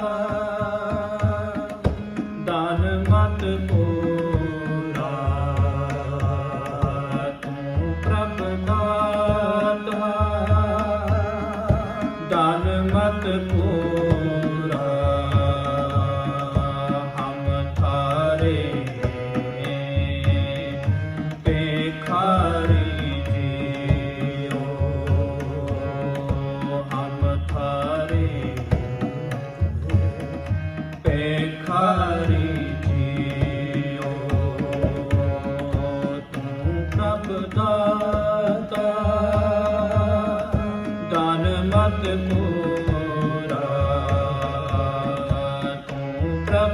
Bye.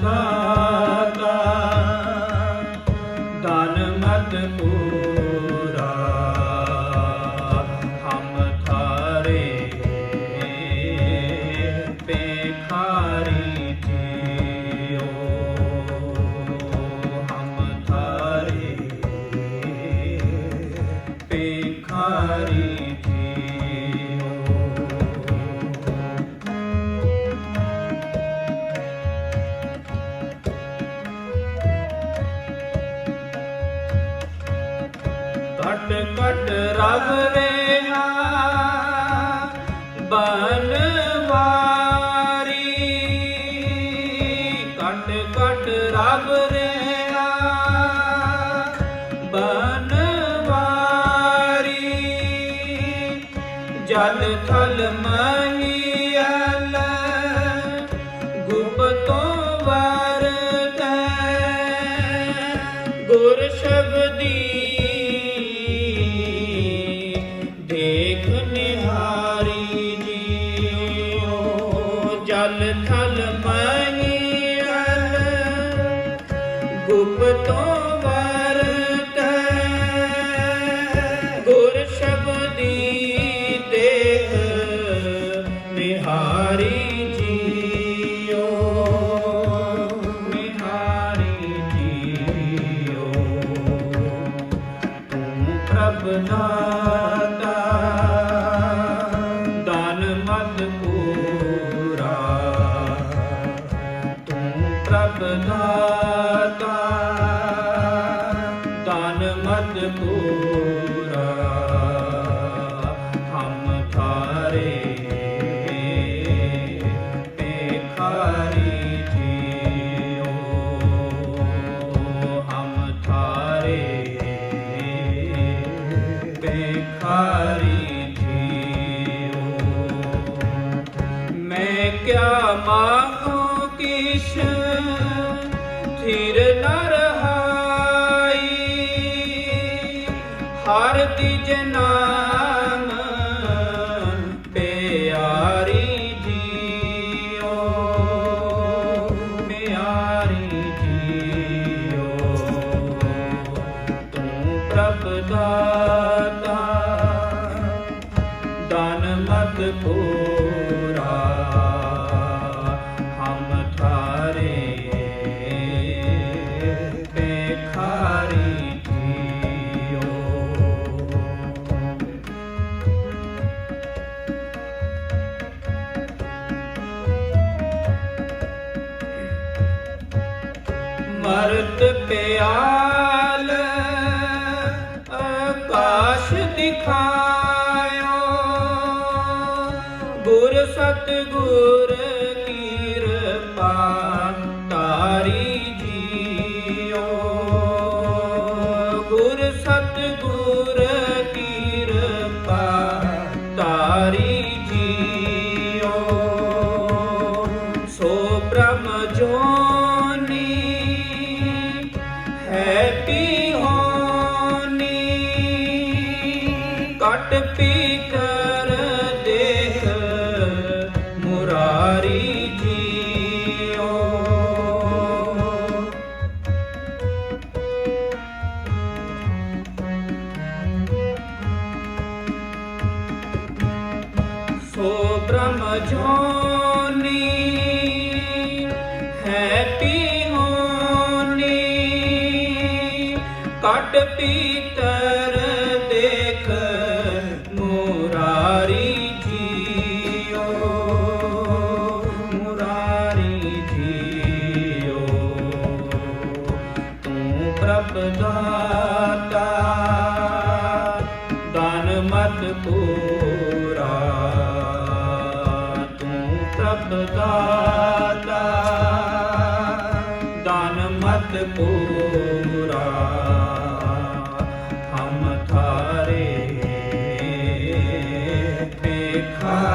time. ਰਬ ਰੇਹਾ ਬਨਵਾਰੀ ਕਟ ਕਟ ਰਬ ਰੇਹਾ ਬਨਵਾਰੀ ਜਲ ਥਲ ਮਨ ਚਲ ਥਲ ਮਹੀਲ ਗੁਪਤੋਂ ਵਰਤੈ ਗੁਰ ਸ਼ਬਦੀ ਦੇਹ ਨਿਹਾਰੀ ਨਾਮ ਦੀ ਜਨਾ ਸਤਗੁਰ ਕੀ ਰਪਾ ਹੋ ਬ੍ਰਹਮ ਜੋਨੀ ਹੈ ਪੀ ਹੋਨੀ। ਕੱਟ ਪੀਤਰ ਦੇਖ ਮੁਰਾਰੀ ਪ੍ਰਭ ਦਾਤਾ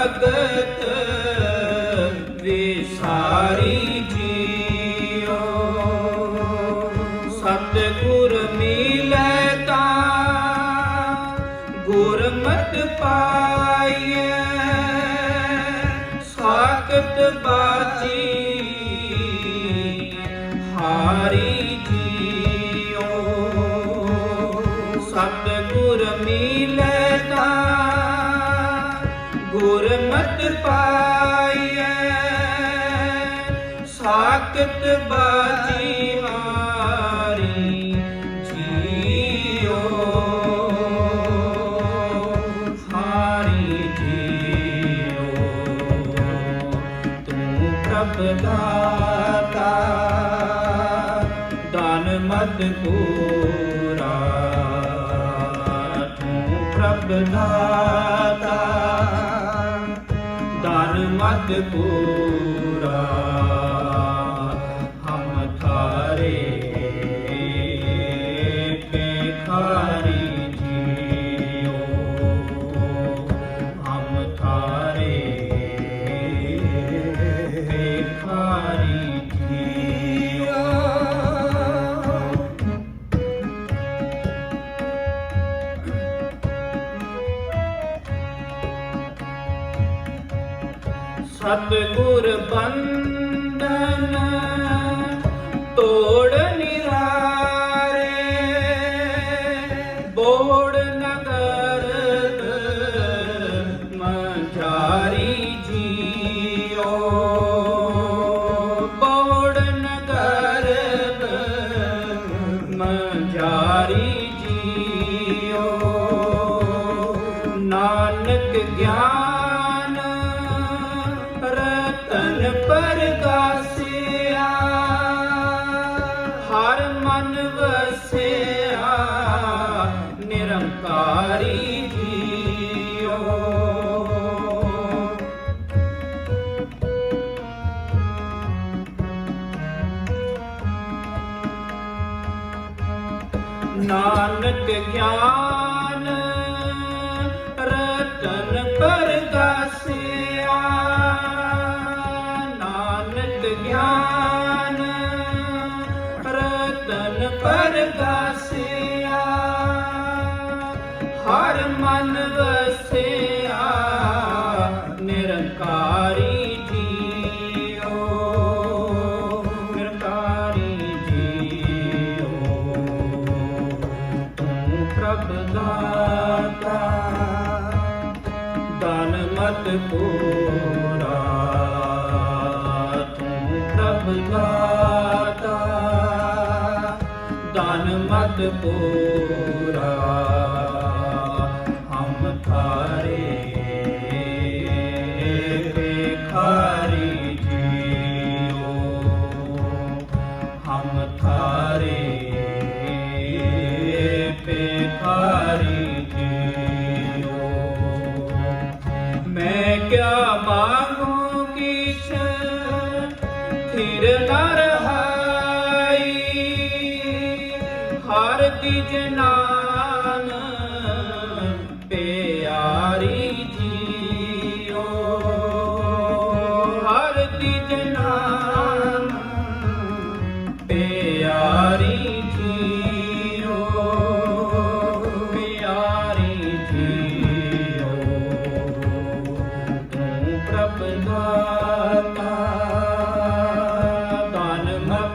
ਜਗਤ ਵਿਸਾਰੀ ਦਾਤਾ ਦਾਨ ਮਤ ਪੂਰਾ ਤੂੰ ਪ੍ਰਭ ਦਾਤਾ ਦਾਨ ਮਤ ਪੂਰਾ ਸਤ ਗੁਰ ਬੰਦਨ ਤੋੜ ਨਿਰਾ 边桥 ਮਾਤਾ ਮਤ ਤੋਰਾ ਤੂੰ ਪ੍ਰਭ ਮਾਤਾ ਮਤ ਤੋਰਾ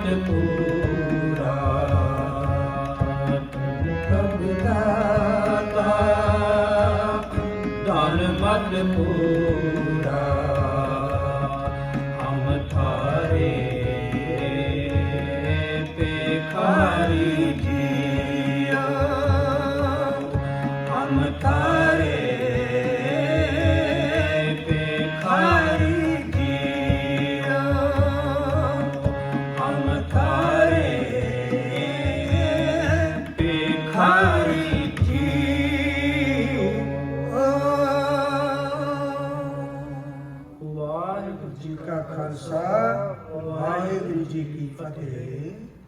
the.